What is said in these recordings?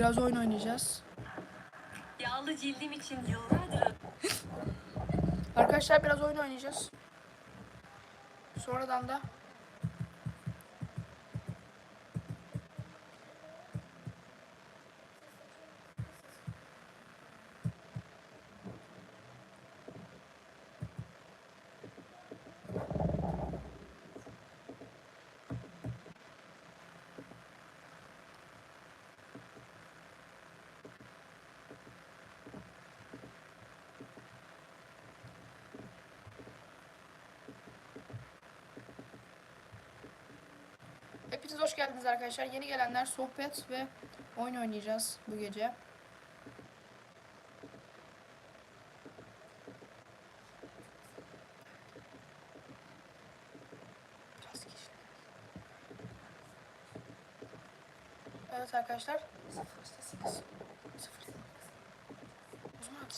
Biraz oyun oynayacağız. Yağlı cildim için yıllardır Arkadaşlar biraz oyun oynayacağız. Sonradan da Hoş geldiniz arkadaşlar. Yeni gelenler sohbet ve oyun oynayacağız bu gece. Evet arkadaşlar. Sıfırstasınız. Sıfır. O zaman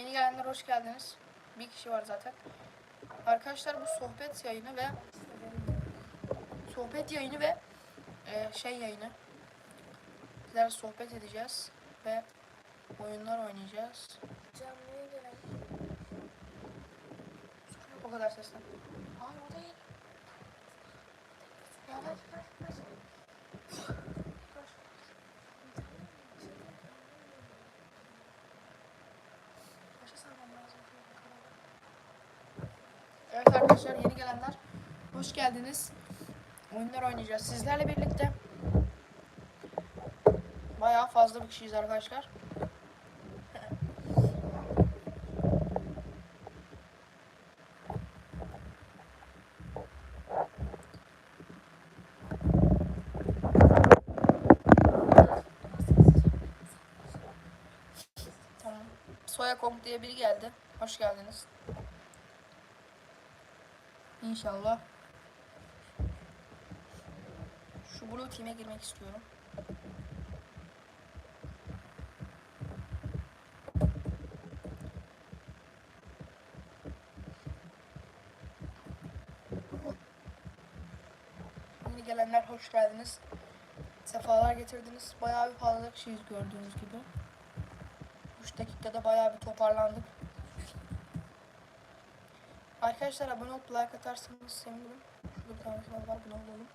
Yeni gelenler hoş geldiniz. Bir kişi var zaten. Arkadaşlar bu sohbet yayını ve sohbet yayını ve e, şey yayını. Sizlerle sohbet edeceğiz ve oyunlar oynayacağız. Canlıya gelen O kadar seslen. Hayır o değil. yavaş arkadaşlar yeni gelenler hoş geldiniz. Oyunlar oynayacağız sizlerle birlikte. Bayağı fazla bir kişiyiz arkadaşlar. Tamam. Soya Kong diye biri geldi. Hoş geldiniz. İnşallah. Şu Blue Team'e girmek istiyorum. Yeni gelenler hoş geldiniz. Sefalar getirdiniz. Bayağı bir fazla kişiyiz gördüğünüz gibi. 3 dakikada bayağı bir toparlandık. Arkadaşlar abone olup like atarsanız sevinirim. Şurada bir tane var abone olalım.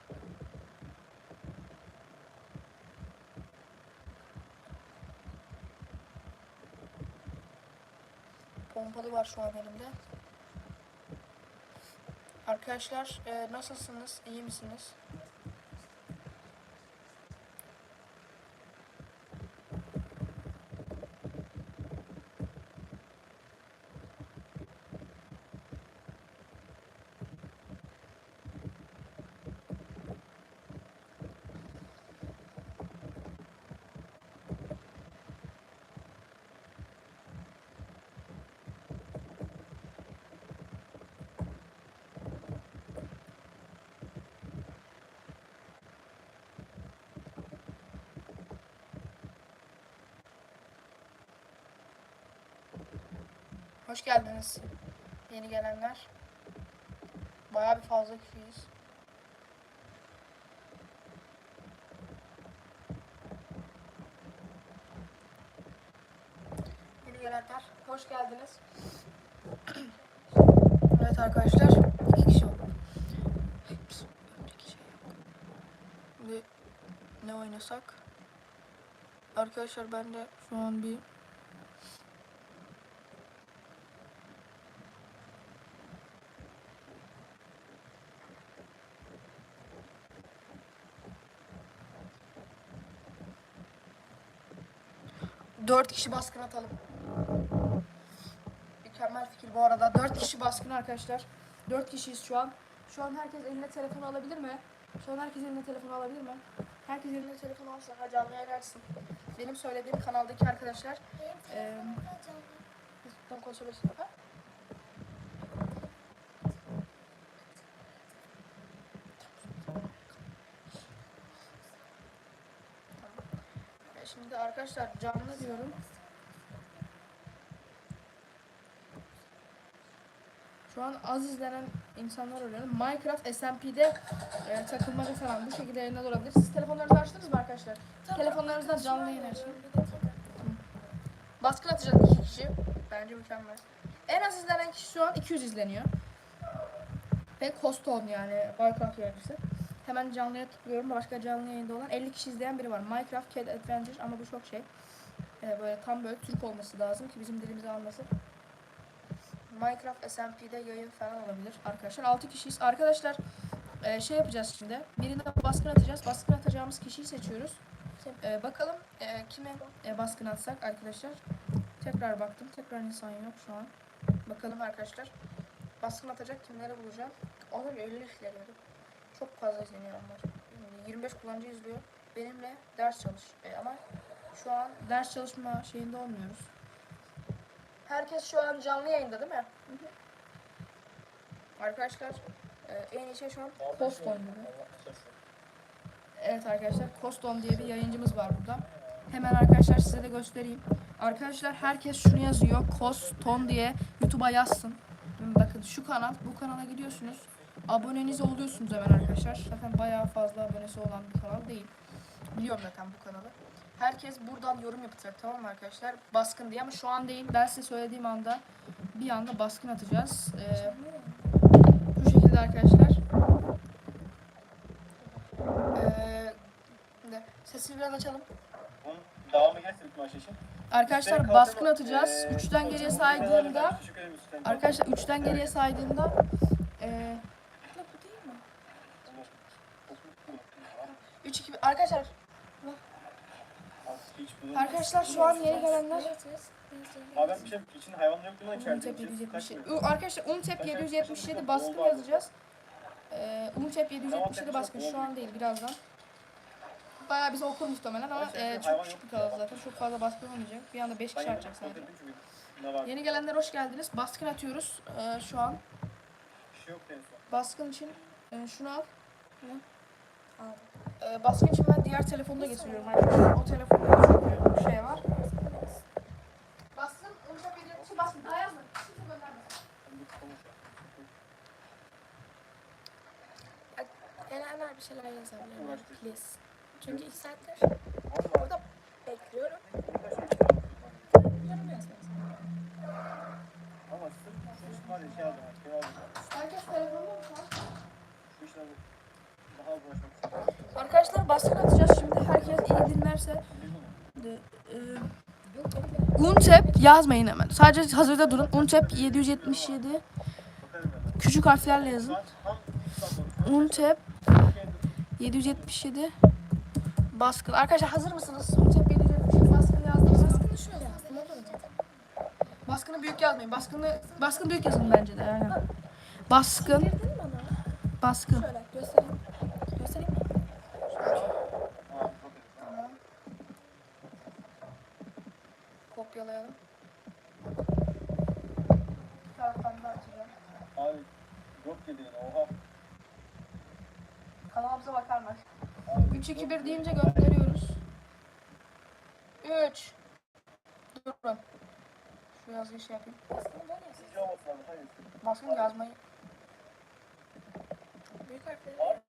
Pompalı var şu an elimde. Arkadaşlar e, nasılsınız? İyi misiniz? Hoş geldiniz yeni gelenler. Bayağı bir fazla kişiyiz. Yeni gelenler hoş geldiniz. evet arkadaşlar iki kişi oldu. Önceki şey ne oynasak? Arkadaşlar ben de şu an bir Dört kişi baskın atalım. Mükemmel fikir bu arada. Dört kişi baskın arkadaşlar. Dört kişiyiz şu an. Şu an herkes eline telefon alabilir mi? Şu an herkes eline telefon alabilir mi? Herkes eline telefon alsın. Ha canlıya gelsin. Benim söylediğim kanaldaki arkadaşlar eee Facebook'tan konuşabilirsin. Ha? E, Şimdi arkadaşlar canlı diyorum. Şu an az izlenen insanlar oluyor. Minecraft SMP'de e, takılmaca falan bu şekilde yayınlar olabilir. Siz telefonlarınızı açtınız mı arkadaşlar? Telefonlarınızdan canlı yayın açın. Baskın atacak iki kişi. Bence mükemmel. En az izlenen kişi şu an 200 izleniyor. Ve Koston yani Minecraft yayıncısı. Hemen canlıya tıklıyorum. Başka canlı yayında olan 50 kişi izleyen biri var. Minecraft Cat Adventure ama bu çok şey. Ee, böyle tam böyle Türk olması lazım ki bizim dilimizi anlasın. Minecraft SMP'de yayın falan olabilir arkadaşlar. 6 kişiyiz. Arkadaşlar e, şey yapacağız şimdi. Birine baskın atacağız. Baskın atacağımız kişiyi seçiyoruz. E, bakalım e, kime e, baskın atsak arkadaşlar. Tekrar baktım. Tekrar insan yok şu an. Bakalım arkadaşlar. Baskın atacak kimleri bulacağım. Onu 50 izleniyordu. Çok fazla izleniyor onlar. 25 kullanıcı izliyor. Benimle ders çalış. E, ama şu an ders çalışma şeyinde olmuyoruz. Herkes şu an canlı yayında değil mi? Arkadaşlar e, en iyi şey şu an Post oynuyor. Evet arkadaşlar Koston diye bir yayıncımız var burada. Hemen arkadaşlar size de göstereyim. Arkadaşlar herkes şunu yazıyor. Koston diye YouTube'a yazsın. Bakın şu kanal, bu kanala gidiyorsunuz. Aboneniz oluyorsunuz hemen arkadaşlar. Zaten bayağı fazla abonesi olan bir kanal değil. Biliyorum zaten bu kanalı. Herkes buradan yorum yapacak tamam mı arkadaşlar? Baskın diye ama şu an değil. Ben size söylediğim anda bir anda baskın atacağız. Ee, bu şekilde arkadaşlar. Ee, de, sesini biraz açalım. Devamı gelsin maç için. Arkadaşlar baskın atacağız. Eee, 3'ten geriye bu saydığımda arkadaşlar 3'ten geriye saydığımda eee Bu değil mi? 3 2 arkadaşlar arkadaşlar şu an yeni gelenler? Abi ben bir şey için hayvan yok lan içeride? İçerisi 777 kaçmıyor. U- arkadaşlar Untep 777 baskın yazacağız. Eee Untep 777 baskın şu an değil birazdan. Bayağı bizi okur muhtemelen ama eee, çok küçük bir kanal zaten çok fazla baskın olmayacak. Bir anda 5 Ben kişi atacak sadece. Ne? Yeni gelenler hoş geldiniz. Baskın atıyoruz eee, şu an. Şey. Baskın için eee, şunu al. Aldım. Ee, baskın için ben diğer telefonda getiriyorum arkadaşlar. O telefonda çünkü şey var. Çok ediyor. Şu baskın, daha yazma. Kimse gönderme. Ben bir şeyler yazabilir mi? Uğraştır. Please. Çünkü iki saattir Vallahi. burada bekliyorum. Yorum yazmıyorsun. Ama sırf şu iş var ya şey aldım. Şey aldım. Herkes telefonda mı şu an? Şu işler daha uğraşmak istiyorum. Arkadaşlar baskın atacağız şimdi. Herkes iyi dinlerse. De, e, Untep yazmayın hemen. Sadece hazırda durun. Untep 777 Bakarım ben. küçük harflerle yazın. Untep 777 baskın. Arkadaşlar hazır mısınız? Untep 777 baskın yazdınız? Baskını mu? Baskını büyük yazmayın. Baskını baskın büyük yazın bence de yani. Baskın, baskın. Şöyle göstereyim. Göstereyim mi? Aa, çok iyi. Tamam. Kopyalayalım. Bir taraftan da açacağım. Abi yok dedi yine oha. Kanalımıza bakarlar. Abi, 3 2 yok 1 dedi. deyince gönderiyoruz. 3 Durun. Şu yazıyı şey yapayım. Baskın yazmayı. Büyük harfleri.